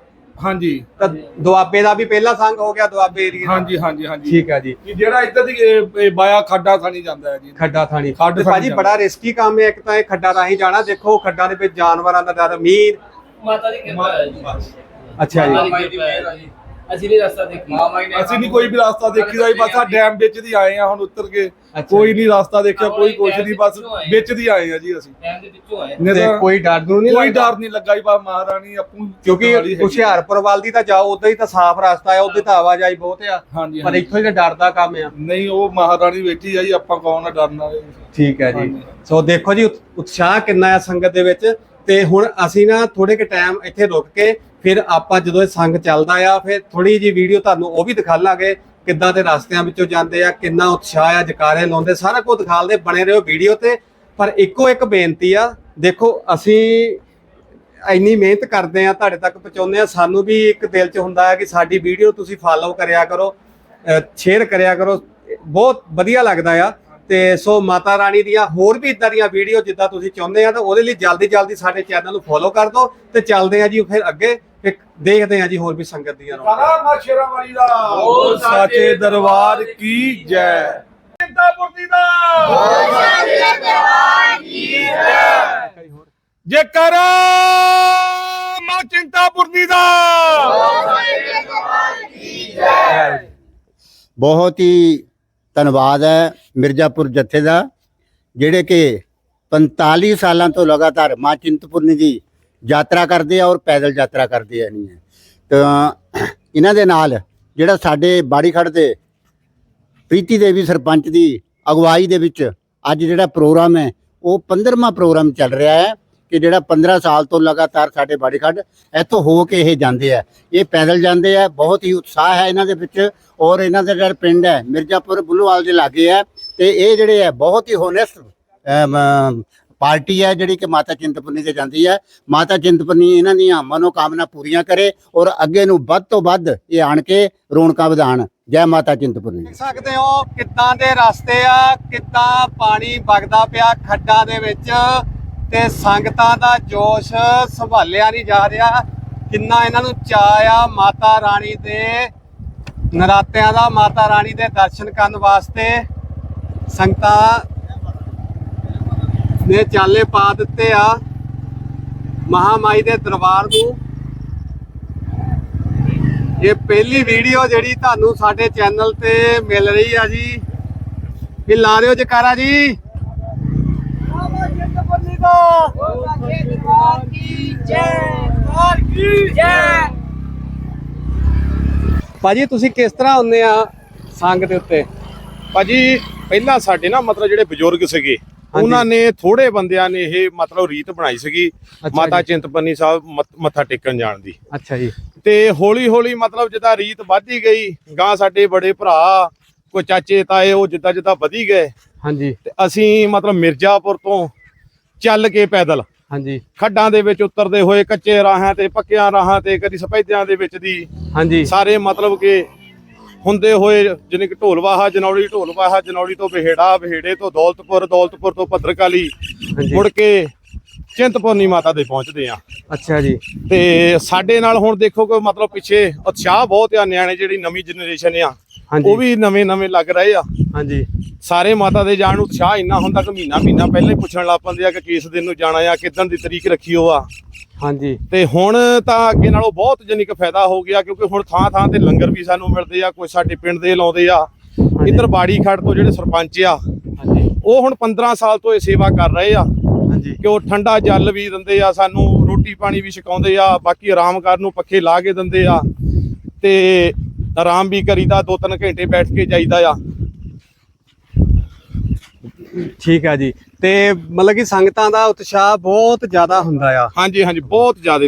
ਹਾਂਜੀ। ਤਾਂ ਦੁਆਬੇ ਦਾ ਵੀ ਪਹਿਲਾ ਸੰਗ ਹੋ ਗਿਆ ਦੁਆਬੇ ਏਰੀਆ ਦਾ। ਹਾਂਜੀ ਹਾਂਜੀ ਹਾਂਜੀ। ਠੀਕ ਆ ਜੀ। ਕਿ ਜਿਹੜਾ ਇੱਧਰ ਦੀ ਇਹ- ਇਹ ਬਾਇਆ ਖਾਡਾ ਥਾਣੀ ਜਾਂਦਾ ਹੈ ਜੀ। ਖੱਡਾ ਥਾਣੀ। ਖੱਡ ਤੇ ਥਾਣੀ ਭਾਜੀ। ਬੜਾ ਰਿਸਕੀ ਕੰਮ ਹੈ ਇੱਕ ਤਾਂ ਇਹ ਖੱਡਾ ਰਾਹੀਂ ਜਾਣਾ। ਦੇਖੋ ਖੱਡਾਂ ਦੇ ਵਿੱਚ ਜਾਨਵਰਾਂ ਦਾ ਡਰ ਮੀਂਹ। ਮਾਤਾ ਦੀ ਕਿਰਪਾ ਹੈ ਜੀ। ਅੱਛਾ ਮਾਤਾ ਜੀ ਦੀ ਕਿਰਪਾ ਹੈ। ਜੀ ਅਸੀਂ ਨਹੀਂ ਰਸਤਾ ਦੇਖੀ। ਅਸੀਂ ਨਹੀਂ ਕੋਈ ਵੀ ਰਾਸਤਾ ਦੇਖੀਦਾ ਜੀ ਬਸ ਆ ਡੈਮ ਵਿੱਚ ਦੀ ਆਏ ਆ ਹੁਣ ਉੱਤਰ ਕੇ। ਕੋਈ ਨਹੀਂ ਰਾਸਤਾ ਦੇਖਿਆ ਕੋਈ ਕੁਛ ਡੈਮ ਨਹੀਂ ਦੇ ਬਸ ਵਿੱਚੋਂ ਦੀ ਆਏ ਆ ਜੀ ਅਸੀਂ। ਟਾਈਮ ਦੇ ਵਿੱਚੋਂ ਆਏ। ਤੇ ਕੋਈ ਡਰ ਨੂੰ ਨਹੀਂ ਕੋਈ ਡਰ ਨਹੀਂ ਲੱਗਾ ਜੀ ਬਾ ਮਹਾਰਾਣੀ ਆਪੂ ਕਿਉਂਕਿ ਹੁਸ਼ਿਆਰਪੁਰ ਵੱਲ ਦੀ ਤਾਂ ਜਾਓ ਉਦਾਂ ਹੀ ਤਾਂ ਸਾਫ਼ ਰਸਤਾ ਹੈ ਉਦੋਂ ਤਾਂ ਆਵਾਜਾਈ ਬਹੁਤ ਆ। ਹਾਂਜੀ ਪਰ। ਇੱਥੋਂ ਹੀ ਤਾਂ ਡਰ ਦਾ ਕੰਮ ਆ। ਨਹੀਂ ਉਹ ਮਹਾਰਾਣੀ ਬੈਠੀ ਆ ਜੀ ਆਪਾਂ ਕੌਣ ਆ ਡਰਨ ਵਾਲੇ? ਠੀਕ ਹੈ ਜੀ। ਸੋ ਦੇਖੋ ਜੀ ਉਤ- ਉਤਸ਼ਾਹ ਕਿੰਨਾ ਹੈ ਸੰਗਤ ਦੇ ਵਿੱਚ। ਤੇ ਹੁਣ ਅਸੀਂ ਨਾ ਥੋੜੇ ਕਿ ਟਾਈਮ ਇੱਥੇ ਰੁਕ ਕੇ ਫਿਰ ਆਪਾਂ ਜਦੋਂ ਇਹ ਸੰਗ ਚੱਲਦਾ ਆ, ਫਿਰ ਥੋੜੀ ਜੀ ਵੀਡੀਓ ਤੁਹਾਨੂੰ ਉਹ ਵੀ ਦਿਖਾ ਲਾਂਗੇ, ਕਿੱਦਾਂ ਦੇ ਰਸਤਿਆਂ ਵਿੱਚੋਂ ਜਾਂਦੇ ਆ, ਕਿੰਨਾ ਉਤਸ਼ਾਹ ਆ, ਜਕਾਰੇ ਲਾਉਂਦੇ, ਸਾਰਾ ਕੁਝ ਦਿਖਾਲਦੇ ਬਣੇ ਰਹੋ ਵੀਡੀਓ ਤੇ। ਪਰ ਇੱਕੋ ਇੱਕ ਬੇਨਤੀ ਆ, ਦੇਖੋ ਅਸੀਂ ਇੰਨੀ ਮਿਹਨਤ ਕਰਦੇ ਆ, ਤੁਹਾਡੇ ਤੱਕ ਪਹੁੰਚਾਉਂਦੇ ਆ, ਸਾਨੂੰ ਵੀ ਇੱਕ ਦਿਲ 'ਚ ਹੁੰਦਾ ਹੈ ਕਿ ਸਾਡੀ ਵੀਡੀਓ ਤੁਸੀਂ ਫਾਲੋ ਕਰਿਆ ਕਰੋ ਸ਼ੇਅਰ ਕਰਿਆ ਕਰੋ, ਬਹੁਤ ਵਧੀਆ ਲੱਗਦਾ ਆ। ਤੇ ਸੋ ਮਾਤਾ ਰਾਣੀ ਦੀਆਂ ਹੋਰ ਵੀ ਇਦਾਂ ਦੀਆਂ ਵੀਡੀਓ ਜਿੱਦਾਂ ਤੁਸੀਂ ਚਾਹੁੰਦੇ ਆ, ਤਾਂ ਉਹਦੇ ਲਈ ਜਲਦੀ ਜਲਦੀ ਸਾਡੇ ਚੈਨਲ ਨੂੰ ਫੋਲੋ ਕਰ ਦਿਓ ਤੇ ਚੱਲਦੇ ਆ ਜੀ ਫਿਰ ਅੱਗੇ। ਫਿਰ ਦੇਖਦੇ ਆ ਜੀ ਹੋਰ ਵੀ ਸੰਗਤ ਦੀਆਂ ਰੌਣਕਾਂ। ਮਾ ਸ਼ੇਰਾਂ ਵਾਲੀ ਦਾ। ਬੋਲ ਸਾਚੇ ਦਰਬਾਰ ਕੀ ਜੈ। ਚਿੰਤਾਪੁਰਨੀ ਦਾ ਜੇਕਰ ਮਾਂ ਚਿੰਤਾਪੁਰਨੀ ਦਾ ਬਹੁਤ ਹੀ ਧੰਨਵਾਦ ਹੈ ਮਿਰਜ਼ਾਪੁਰ ਜਥੇ ਦਾ ਜਿਹੜੇ ਕਿ 45 ਸਾਲਾਂ ਤੋਂ ਲਗਾਤਾਰ ਮਾਂ ਚਿੰਤਪੁਰਨੀ ਦੀ ਯਾਤਰਾ ਕਰਦੇ ਆ ਔਰ ਪੈਦਲ ਯਾਤਰਾ ਕਰਦੇ ਆ ਨਹੀਂ ਹੈ ਤਾਂ ਇਹਨਾਂ ਦੇ ਨਾਲ ਜਿਹੜਾ ਸਾਡੇ ਬਾੜੀ ਖੜ ਦੇ ਪ੍ਰੀਤੀ ਦੇਵੀ ਸਰਪੰਚ ਦੀ ਅਗਵਾਈ ਦੇ ਵਿੱਚ ਅੱਜ ਜਿਹੜਾ ਪ੍ਰੋਗਰਾਮ ਹੈ, ਉਹ 15ਵਾਂ ਪ੍ਰੋਗਰਾਮ ਚੱਲ ਰਿਹਾ ਹੈ ਕਿ ਜਿਹੜਾ 15 ਸਾਲ ਤੋਂ ਲਗਾਤਾਰ ਸਾਡੇ ਬਾੜੀ ਖੜ ਇੱਥੋਂ ਹੋ ਕੇ ਇਹ ਜਾਂਦੇ ਆ। ਇਹ ਪੈਦਲ ਜਾਂਦੇ ਆ, ਬਹੁਤ ਹੀ ਉਤਸ਼ਾਹ ਹੈ ਇਹਨਾਂ ਦੇ ਵਿੱਚ ਔਰ ਇਹਨਾਂ ਦਾ ਜਿਹੜਾ ਪਿੰਡ ਹੈ, ਮਿਰਜ਼ਾਪੁਰ ਬੁੱਲੂਵਾਲ ਦੇ ਲਾਗੇ ਹੈ ਤੇ ਇਹ ਜਿਹੜੇ ਹੈ, ਬਹੁਤ ਹੀ ਹੋਨੈਸਟ ਪਾਰਟੀ ਹੈ ਜਿਹੜੀ ਕਿ ਮਾਤਾ ਚਿੰਤਪੁਰਨੀ ਤੇ ਜਾਂਦੀ ਹੈ। ਮਾਤਾ ਚਿੰਤਪੁਰਨੀ ਇਹਨਾਂ ਦੀਆਂ ਮਨੋਕਾਮਨਾ ਪੂਰੀਆਂ ਕਰੇ ਔਰ ਅੱਗੇ ਨੂੰ ਵੱਧ ਤੋਂ ਵੱਧ ਇਹ ਆਣ ਕੇ ਰੌਣਕਾਂ ਵਧਾਣ। ਜੈ ਮਾਤਾ ਚਿੰਤਪੁਰਨੀ। ਦੇਖ ਸਕਦੇ ਹੋ ਕਿੱਦਾਂ ਦੇ ਰਸਤੇ ਆ, ਕਿੱਦਾਂ ਪਾਣੀ ਵਗਦਾ ਪਿਆ ਖੱਡਾਂ ਦੇ ਵਿੱਚ ਤੇ ਸੰਗਤਾਂ ਦਾ ਜੋਸ਼ ਸੰਭਾਲਿਆ ਨਹੀਂ ਜਾ ਰਿਹਾ। ਕਿੰਨਾ ਇਹਨਾਂ ਨੂੰ ਚਾਅ ਆ ਮਾਤਾ ਰਾਣੀ ਦੇ, ਨਰਾਤਿਆਂ ਦਾ ਮਾਤਾ ਰਾਣੀ ਦੇ ਦਰਸ਼ਨ ਕਰਨ ਵਾਸਤੇ। ਸੰਗਤਾਂ ਨੇ ਚਾਲੇ ਪਾ ਦਿੱਤੇ ਆ ਮਹਾਮਾਈ ਦੇ ਦਰਬਾਰ ਨੂੰ। ਇਹ ਪਹਿਲੀ ਵੀਡੀਓ ਜਿਹੜੀ ਤੁਹਾਨੂੰ ਸਾਡੇ ਚੈਨਲ ਤੇ ਮਿਲ ਰਹੀ ਆ ਜੀ। ਇਹ ਲਾ ਦਿਓ ਜਕਾਰਾ ਜੀ। ਭਾਜੀ, ਤੁਸੀਂ ਕਿਸ ਤਰ੍ਹਾਂ ਹੁੰਨੇ ਆ ਸੰਗ ਦੇ ਉੱਤੇ? ਭਾਜੀ, ਪਹਿਲਾਂ ਸਾਡੇ ਨਾ ਮਤਲਬ ਜਿਹੜੇ ਬਜ਼ੁਰਗ ਸੀਗੇ ਉਹਨਾਂ ਨੇ ਥੋੜੇ ਬੰਦਿਆਂ ਨੇ ਇਹ ਮਤਲਬ ਰੀਤ ਬਣਾਈ ਸੀਗੀ ਮਾਤਾ ਚਿੰਤਪੰਨੀ ਸਾਹਿਬ ਮੱਥ- ਟੇਕਣ ਜਾਣ ਦੀ। ਅੱਛਾ ਜੀ। ਤੇ ਹੌਲੀ ਹੌਲੀ ਮਤਲਬ ਜਿੱਦਾਂ ਰੀਤ ਵੱਧਦੀ ਗਈ ਗਾਂ ਸਾਡੇ ਬੜੇ ਭਰਾ ਕੋਈ ਚਾਚੇ ਤਾਏ ਉਹ ਜਿੱਦਾਂ ਜਿੱਦਾਂ ਵਧੀ ਗਏ। ਹਾਂਜੀ। ਤੇ ਅਸੀਂ ਮਤਲਬ ਮਿਰਜ਼ਾਪੁਰ ਤੋਂ ਚੱਲ ਕੇ ਪੈਦਲ ਹਾਂਜੀ। ਖੱਡਾਂ ਦੇ ਵਿੱਚ ਉਤਰਦੇ ਹੋਏ ਕੱਚੇ ਰਾਹਾਂ ਤੇ ਪੱਕਿਆਂ ਰਾਹਾਂ ਤੇ ਕਦੀ ਸਫੈਦਿਆਂ ਦੇ ਵਿੱਚ ਦੀ। ਹਾਂਜੀ। ਸਾਰੇ ਮਤਲਬ ਕਿ ਹੁੰਦੇ ਹੋਏ ਜਿਵੇਂ ਕਿ ਢੋਲਵਾਹਾ ਜਨੌੜੀ ਢੋਲਵਾਹਾ ਜਨੌੜੀ ਤੋਂ ਬਿਹੇੜਾ ਬਿਹੇੜੇ ਤੋਂ ਦੌਲਤਪੁਰ ਦੌਲਤਪੁਰ ਤੋਂ ਭੱਦਰਕਾਲੀ ਹਾਂਜੀ। ਮੁੜ ਕੇ ਚਿੰਤਪੁਰਨੀ ਮਾਤਾ ਦੇ ਪਹੁੰਚਦੇ ਆ ਅੱਛਾ ਜੀ। ਤੇ ਸਾਡੇ ਨਾਲ ਹੁਣ ਦੇਖੋ ਕਿ ਮਤਲਬ ਪਿੱਛੇ ਉਤਸ਼ਾਹ ਬਹੁਤ ਆ ਨਿਆਣੇ ਜਿਹੜੀ ਨਵੀਂ ਜਨਰੇਸ਼ਨ ਆ ਉਹ ਵੀ ਨਵੇਂ ਨਵੇਂ ਲੱਗ ਰਹੇ ਆ। ਹਾਂਜੀ। ਸਾਰੇ ਮਾਤਾ ਦੇ ਜਾਣ ਨੂੰ ਉਤਸ਼ਾਹ ਇੰਨਾ ਹੁੰਦਾ ਕਿ ਮਹੀਨਾ ਮਹੀਨਾ ਪਹਿਲਾਂ ਹੀ ਪੁੱਛਣ ਲੱਗ ਪੈਂਦੇ ਆ ਕਿ ਕਿਸ ਦਿਨ ਨੂੰ ਜਾਣਾ ਆ ਕਿਦਾਂ ਦੀ ਤਰੀਕ ਰੱਖੀ ਹੋ ਆ। ਹਾਂਜੀ। ਤੇ ਹੁਣ ਤਾਂ ਅੱਗੇ ਨਾਲੋਂ ਬਹੁਤ ਜਾਨੀ ਕਿ ਫਾਇਦਾ ਹੋ ਗਿਆ ਕਿਉਂਕਿ ਹੁਣ ਥਾਂ ਥਾਂ ਤੇ ਲੰਗਰ ਵੀ ਸਾਨੂੰ ਮਿਲਦੇ ਆ ਕੋਈ ਸਾਡੇ ਪਿੰਡ ਦੇ ਲਾਉਂਦੇ ਆ। ਇੱਧਰ ਬਾੜੀ ਖੜ ਤੋਂ ਜਿਹੜੇ ਸਰਪੰਚ ਆ ਹਾਂਜੀ। ਉਹ ਹੁਣ 15 ਸਾਲ ਤੋਂ ਇਹ ਸੇਵਾ ਕਰ ਰਹੇ ਆ। ਹਾਂਜੀ। ਕਿ ਉਹ ਠੰਡਾ ਜਲ ਵੀ ਦਿੰਦੇ ਆ ਸਾਨੂੰ ਰੋਟੀ ਪਾਣੀ ਵੀ ਛਕਾਉਂਦੇ ਆ ਬਾਕੀ ਆਰਾਮ ਕਰਨ ਨੂੰ ਪੱਖੇ ਲਾ ਕੇ ਦਿੰਦੇ ਆ। ਤੇ ਆਰਾਮ ਵੀ ਕਰੀਦਾ ਦੋ ਤਿੰਨ ਘੰਟੇ ਬੈਠ ਕੇ ਜਾਈਦਾ ਆ। ਠੀਕ ਆ ਜੀ। ਤੇ ਮਤਲਬ ਕਿ ਸੰਗਤਾਂ ਦਾ ਉਤਸ਼ਾਹ ਬਹੁਤ ਜ਼ਿਆਦਾ ਹੁੰਦਾ ਆ। ਹਾਂਜੀ ਹਾਂਜੀ ਬਹੁਤ ਜ਼ਿਆਦਾ।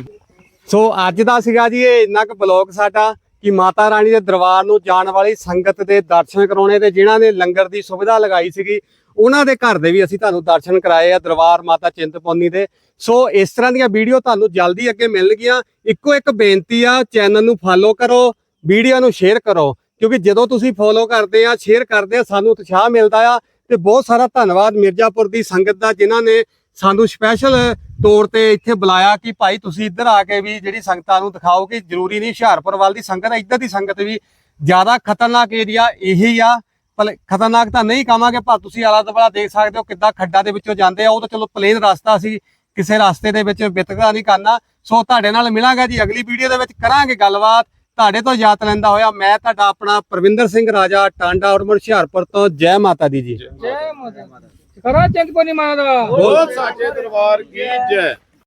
ਸੋ ਅੱਜ ਦਾ ਸੀਗਾ ਜੀ ਇਹ ਇੰਨਾ ਕੁ ਬਲੌਗ ਸਾਡਾ ਕਿ ਮਾਤਾ ਰਾਣੀ ਦੇ ਦਰਬਾਰ ਨੂੰ ਜਾਣ ਵਾਲੀ ਸੰਗਤ ਦੇ ਦਰਸ਼ਨ ਕਰਾਉਣੇ ਤੇ ਜਿਨ੍ਹਾਂ ਨੇ ਲੰਗਰ ਦੀ ਸੁਵਿਧਾ ਲਗਾਈ ਸੀਗੀ ਉਹਨਾਂ ਦੇ ਘਰ ਦੇ ਵੀ ਅਸੀਂ ਤੁਹਾਨੂੰ ਦਰਸ਼ਨ ਕਰਾਏ ਆ ਦਰਬਾਰ ਮਾਤਾ ਚਿੰਤਪੁਰਨੀ ਦੇ। ਸੋ ਇਸ ਤਰ੍ਹਾਂ ਦੀਆਂ ਵੀਡੀਓ ਤੁਹਾਨੂੰ ਜਲਦੀ ਅੱਗੇ ਮਿਲਣਗੀਆਂ। ਇੱਕੋ ਇੱਕ ਬੇਨਤੀ ਆ ਚੈਨਲ ਨੂੰ ਫਾਲੋ ਕਰੋ ਵੀਡੀਓ ਨੂੰ ਸ਼ੇਅਰ ਕਰੋ ਕਿਉਂਕਿ ਜਦੋਂ ਤੁਸੀਂ ਫੋਲੋ ਕਰਦੇ ਆ ਸ਼ੇਅਰ ਕਰਦੇ ਆ ਸਾਨੂੰ ਉਤਸ਼ਾਹ ਮਿਲਦਾ ਆ। ਤੇ ਬਹੁਤ ਸਾਰਾ ਧੰਨਵਾਦ ਮਿਰਜ਼ਾਪੁਰ ਦੀ ਸੰਗਤ ਦਾ, ਜਿਨ੍ਹਾਂ ਨੇ ਸਾਨੂੰ ਸਪੈਸ਼ਲ ਤੌਰ ਤੇ ਇੱਥੇ ਬੁਲਾਇਆ ਕਿ ਭਾਈ ਤੁਸੀਂ ਇੱਧਰ ਆ ਕੇ ਵੀ ਜਿਹੜੀ ਸੰਗਤਾਂ ਨੂੰ ਦਿਖਾਓ ਕਿ ਜ਼ਰੂਰੀ ਨਹੀਂ ਹੁਸ਼ਿਆਰਪੁਰ ਵੱਲ ਦੀ ਸੰਗਤ, ਇੱਧਰ ਦੀ ਸੰਗਤ ਵੀ ਜ਼ਿਆਦਾ ਖਤਰਨਾਕ ਏਰੀਆ ਇਹੀ ਆ। ਭਲੇ ਖਤਰਨਾਕ ਤਾਂ ਨਹੀਂ ਕਹਾਂਗੇ, ਪਰ ਤੁਸੀਂ ਆਲਾ ਦੁਆਲਾ ਦੇਖ ਸਕਦੇ ਹੋ ਕਿੱਦਾਂ ਖੱਡਾਂ ਦੇ ਵਿੱਚੋਂ ਜਾਂਦੇ ਆ। ਉਹ ਤਾਂ ਚਲੋ ਪਲੇਨ ਰਸਤਾ ਸੀ, ਕਿਸੇ ਰਸਤੇ ਦੇ ਵਿੱਚ ਵਿਤਕਰਾ ਨਹੀਂ ਕਰਨਾ। ਸੋ ਤੁਹਾਡੇ ਨਾਲ ਮਿਲਾਂਗਾ ਜੀ, ਅਗਲੀ ਵੀਡੀਓ ਦੇ ਵਿੱਚ ਕਰਾਂਗੇ ਗੱਲਬਾਤ। ਤੁਹਾਡੇ ਤੋਂ ਯਾਦ ਲੈਂਦਾ ਹੋਇਆ ਮੈਂ ਤੁਹਾਡਾ ਆਪਣਾ ਪ੍ਰਵਿੰਦਰ ਸਿੰਘ ਰਾਜਾ ਟਾਂਡਾ ਔਰ ਹੁਸ਼ਿਆਰਪੁਰ ਤੋਂ ਜੈ ਮਾਤਾ ਦੀ ਜੀ। ਜੈ ਮਾਤਾ ਕਰਾ ਚਿੰਤਪੁਰਨੀ ਮਾਤਾ ਬਹੁਤ ਸਾਚੇ ਦਰਬਾਰ ਕੀ ਜੈ।